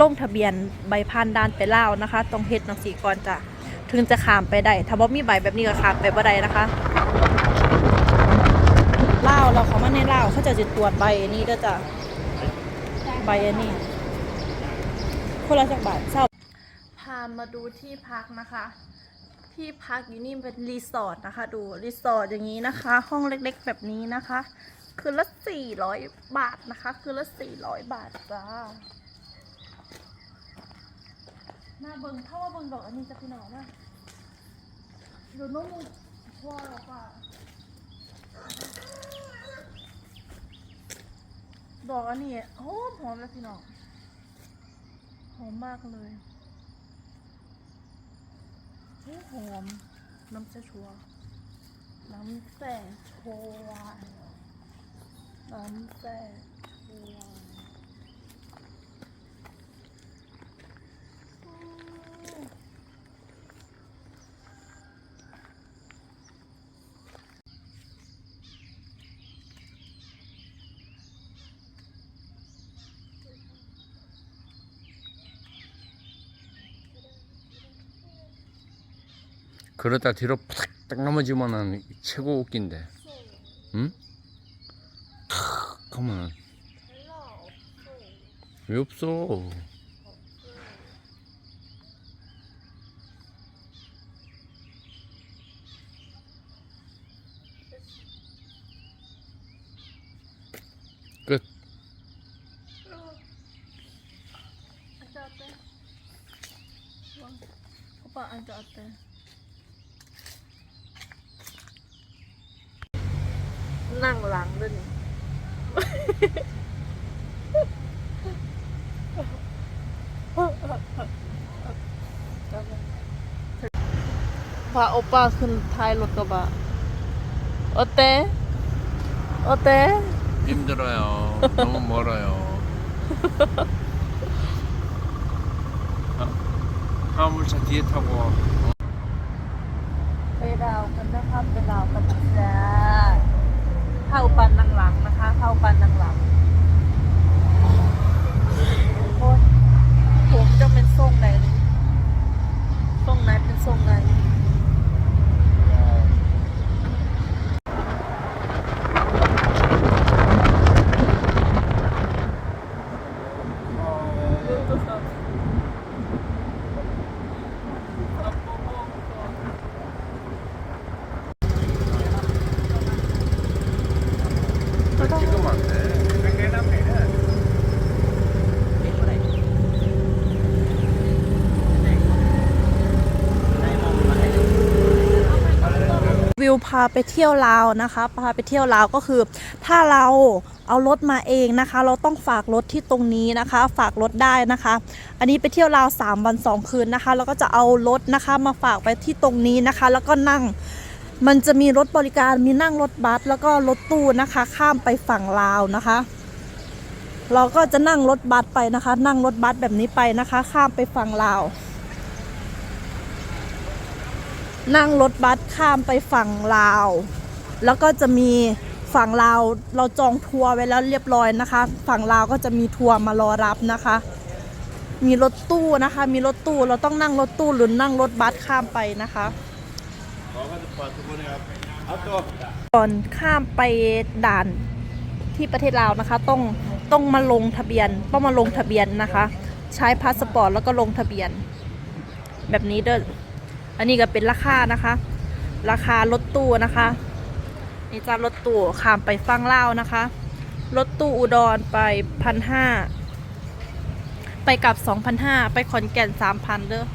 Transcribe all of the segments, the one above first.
ลงทะเบียนใบผ่านด่านไปลาวนะคะต้องเฮ็ดจังซี่ก่อนจะถึงจะข้ามไปได้ถ้าบ่มีใบแบบนี้ก็ข้ามไปบ่ได้นะคะลาวเราเขามาในลาวเขาจะจะตรวจใบนี้เด้อจ้ะใบอันนี้คนละจักบาทเศร้าพามาดูที่พักนะคะ ที่พักอยู่นี่เป็นรีสอร์ทนะคะ ดูรีสอร์ทอย่างนี้นะคะ ห้องเล็กๆแบบนี้นะคะ คืนละสี่ร้อยบาทนะคะ คืนละสี่ร้อยบาทจ้า หน้าเบิ่งเท่าว่าเบิ่งดอกอันนี้จะพี่น้องว่าดูน้องมูว้าวป่ะดอกอันนี้หอมหอมเลยพี่น้องหอมมากเลยโอ้หอมน้ำเสชัวน้ำแต่ชัวน้ำแซ่ชัวร์ 그러다 뒤로 팍딱 넘어지면은 최고 웃긴데. 응? 탁 하면 왜 없어? 오빠 앉아 어때? 난랑랑르니 봐 오빠 그 타일로 꺼봐 어때? 어때? 힘들어요. 너무 멀어요. 화물차 뒤에 타고 พาไปเที่ยวลาวนะคะพาไปเที่ยวลาวก็คือ ถ้าเราเอารถมาเองนะคะ เราต้องฝากรถที่ตรงนี้นะคะ ฝากรถได้นะคะ อันนี้ไปเที่ยวลาว 3 วัน 2 คืนนะคะแล้วก็จะเอารถนะคะมาฝากไปที่ตรงนี้นะคะ แล้วก็นั่งมันจะมีรถบริการมีนั่งรถบัสแล้วก็รถตู้นะคะ ข้ามไปฝั่งลาวนะคะ เราก็จะนั่งรถบัสไปนะคะ นั่งรถบัสแบบนี้ไปนะคะ ข้ามไปฝั่งลาว นั่งรถบัสข้ามไปฝั่งลาว แล้วก็จะมีฝั่งลาวเราจองทัวร์ไว้แล้วเรียบร้อยนะคะ ฝั่งลาวก็จะมีทัวร์มารอรับนะคะ มีรถตู้นะคะ มีรถตู้เราต้องนั่งรถตู้หรือนั่งรถบัสข้ามไปนะคะก่อนข้ามไปด่านที่ประเทศลาวนะคะ ต้องต้องมาลงทะเบียนต้องมาลงทะเบียนนะคะ ใช้พาสปอร์ตแล้วก็ลงทะเบียน แบบนี้เด้อ อันนี้ก็เป็นราคานะคะ ราคารถตู้นะคะ นี่จ้ารถตู้ข้ามไปฟังเล่านะคะ รถตู้อุดรไปพันห้าไปกลับสองพันห้าไปขอนแก่นสามพันเด้อ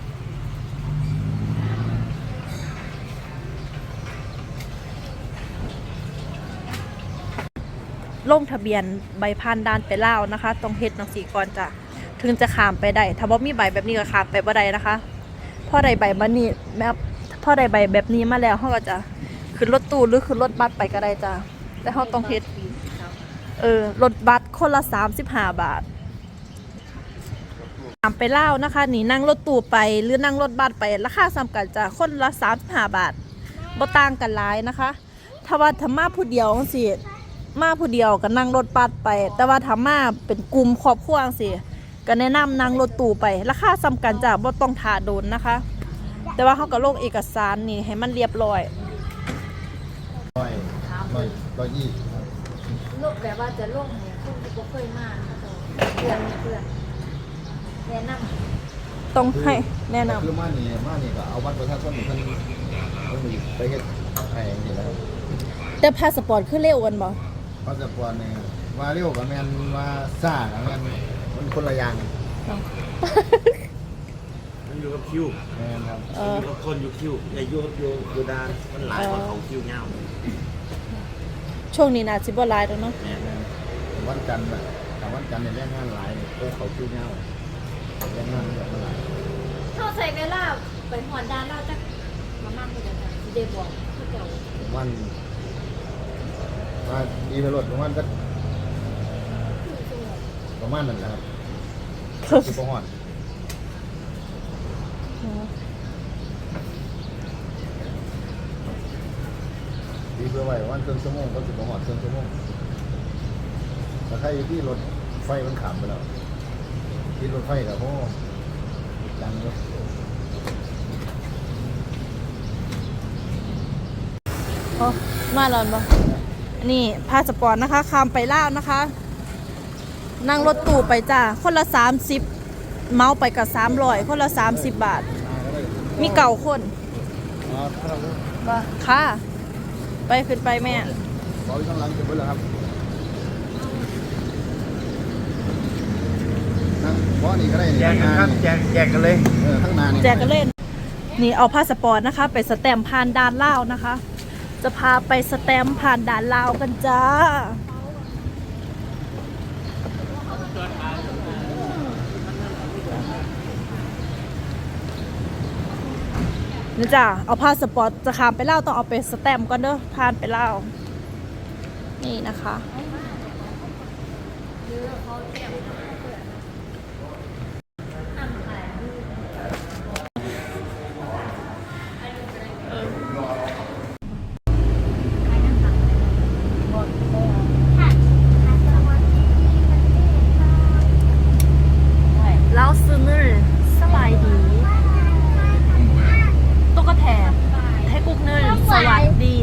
ลงทะเบียนใบผ่านดานไปเลานะคะต้องเฮ็ดจังซี่ก่อนจะถึงจะขามไปได้ ถ้าบ่มีใบแบบนี้ก็ขามไปบ่ได้นะคะ พอได้ใบมานี่แม่พอได้ใบแบบนี้มาแล้วเฮาก็จะขึ้นรถตู้หรือขึ้นรถบัสไปก็ได้จ้ะแต่เฮาต้องเฮ็ดเออรถบัสคนละ35บห้าบาทข้ามไปเล่านะคะนี่นั่งรถตู้ไปหรือนั่งรถบัสไปราคาซ้ำกันจ้ะคนละ35บห้าทบ่ต่างกันหลายนะคะถ้าว่าถ้ามาผู้เดียวจังซี่มาผู้เดียวก็นั่งรถบัสไป แต่ว่าถ้ามาเป็นกลุ่มครอบครัวจังซี่ ก็แนะนำนั่งรถตู้ไป ราคาซ้ำกันจ้ะบ่ต้องถ่าโดนนะคะ แต่ว่าเขาก็ลงเอกสารนี่ให้มันเรียบร้อยร้อยร้อยร้อยยี่สิบครับลูกแบบว่าจะลงเนี่ยคุณที่บ่เคยมาเขาจะเพื่อนเพื่อนแนะนำต้องให้แนะนำคือมานี่มานี่ก็เอาบัตรประชาชนเพิ่นเพิ่นไปเฮ็ดให้นี่แหละครับแต่พาสปอร์ตคือเร็วกันบ่พาสปอร์ตนี่ว่าเร็วก็แม่นว่าซ่าก็แม่น มันคนละอย่างมันอยู่กับคิวแม่นครับเอมันออยู่กับคนอยู่คิวอย่าอยู่กับอยู่อยู่ดานมันหลายกว่าเขาคิวเงาช่วงนี้น่าสิบ่หลายแล้วเนาะแม่นวันจันทร์น่ะแต่วันจันทร์เนี่ยแรงงานหลายนี่โอ้เขาคิวเงาแรงงานแบบมันหลายเข้าใส่เวลาไปหอนดานเราจักมามั่งเลยจ้ะสิได้บอกคือเจ้าวันว่าดีไปรถประมาณก็ ประมาณนั้นแหละครับสิบฮอดดีเพื่อไว้วันครึ่งชั่วโมงก็สิบฮอดครึ่งชั่วโมงแต่ใครอยู่ที่รถไฟมันขามไปแล้วที่รถไฟกับโอ้ดังเลยอ๋อมาแล้วบ่นี่พาสปอร์ตนะคะข้ามไปลาวนะคะ นั่งรถตู้ไปจ้า คนละ 30 เมาไปกับ300 คนละ 30 บาท มีเก่าคนอ๋อถ้าเราบ่ค่ะ ไปขึ้นไปแม่บอกข้างหลังจะเบิดแล้วครับนั่งเพราะนี่ก็ได้นี่แจกกันครับแจกแจกกันเลยเออข้างหน้านี่แจกกันเล่น นี่เอาพาสปอร์ตนะคะ ไปสแตมป์ผ่านด่านลาวนะคะ จะพาไปสแตมป์ผ่านด่านลาวกันจ้า นะจ๊ะเอาผ้าสปอร์ตจะขามไปเล่าต้องเอาไปสแตมก่อนเด้อผ่านไปเล่า นี่นะคะ เราซื้อมือสบายดีตุ๊กแทนให้กุ๊กเนินสวัสดี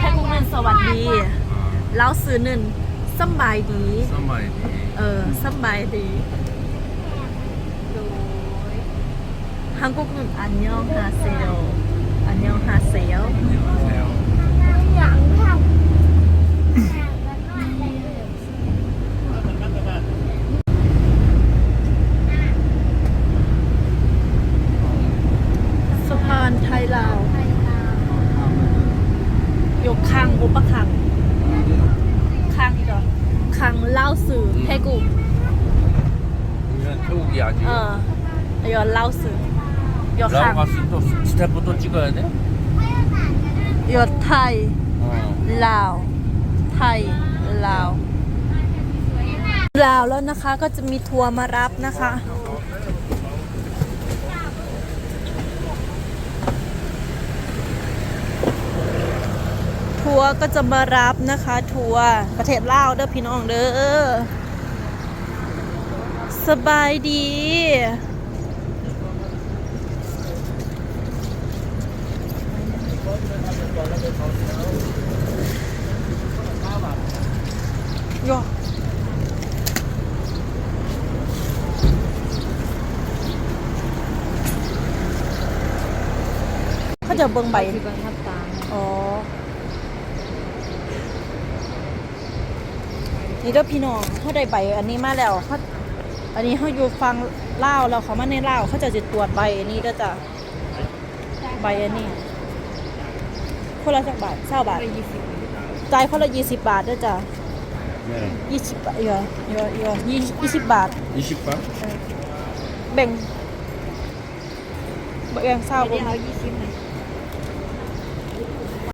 ให้กุ๊กเนินสวัสดี เราซื้อเนินสำบายดี สมัยดีเออสำบายดีฮังกุกเนินอันยองฮาเซโยอันยองฮาเซโยแล้วสะพานไทยลาว ยกคังอุปคัง คังอีกเหรอคังเล่าสื่อให้กู 우리는 태국 이야기 เออเดี๋ยวเล่าสื่อเดี๋ยวคัง 라고 가서 또 스태프도 찍어야 돼? เดี๋ยวไทย 어 ลาว ไทย ลาว ลาวแล้วนะคะก็จะมีทัวร์มารับนะคะ ทัวร์ก็จะมารับนะคะ ทัวร์ประเทศลาวเด้อพี่น้องเด้อสบายดี โยเขาจะเบิ่งใบ ที่บังคับตาม อ๋อ นี่เด้อพี่น้องเขาได้ใบอันนี้มาแล้วเขาอันนี้เขาอยู่ฟังเล่าวแล้วเขามาในเล่าวเขาจะจะตรวจใบอันนี้เด้อจ้ะใบอันนี้คนละจักบาทเศร้าบาทจ่ายคนละยี่สิบบาทเด้อจ้ะ네ยี่สิบบาทเยอะเยอะเยอะยี่ยี่สิบบาท20 바? แบ่งแบ่งเศร้าเดี๋บ่ยวเอายี่สิบให้